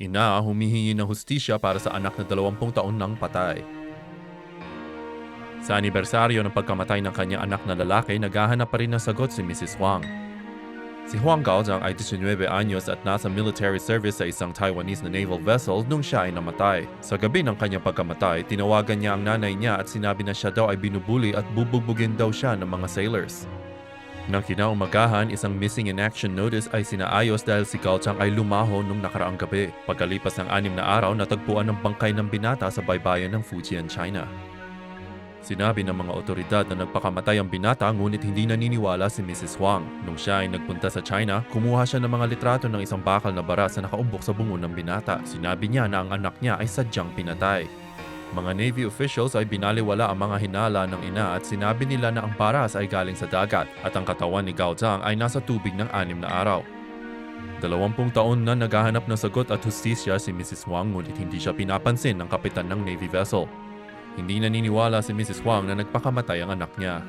Ina humihingi ng hustisya para sa anak na 20 taon nang patay. Sa anibersaryo ng pagkamatay ng kanyang anak na lalaki, naghahanap pa rin ng sagot si Mrs. Huang. Si Huang Gaozhang ay 19 anyos at nasa military service sa isang Taiwanese na naval vessel nung siya ay namatay. Sa gabi ng kanyang pagkamatay, tinawagan niya ang nanay niya at sinabi na siya daw ay binubuli at bubugbugin daw siya ng mga sailors. Nang kinaumagahan, isang missing in action notice ay sinaayos dahil si Gaozhang ay lumaho nung nakaraang gabi. Pagkalipas ng anim na araw, natagpuan ng bangkay ng binata sa baybayan ng Fujian, China. Sinabi ng mga otoridad na nagpakamatay ang binata ngunit hindi naniniwala si Mrs. Huang. Nung siya ay nagpunta sa China, kumuha siya ng mga litrato ng isang bakal na baras na nakaumbok sa bungo ng binata. Sinabi niya na ang anak niya ay sadyang pinatay. Mga Navy officials ay binaliwala ang mga hinala ng ina at sinabi nila na ang baras ay galing sa dagat at ang katawan ni Gao Zhang ay nasa tubig ng anim na araw. Dalawampung taon na naghahanap ng sagot at hustisya si Mrs. Huang ngunit hindi siya pinapansin ng kapitan ng Navy vessel. Hindi naniniwala si Mrs. Huang na nagpakamatay ang anak niya.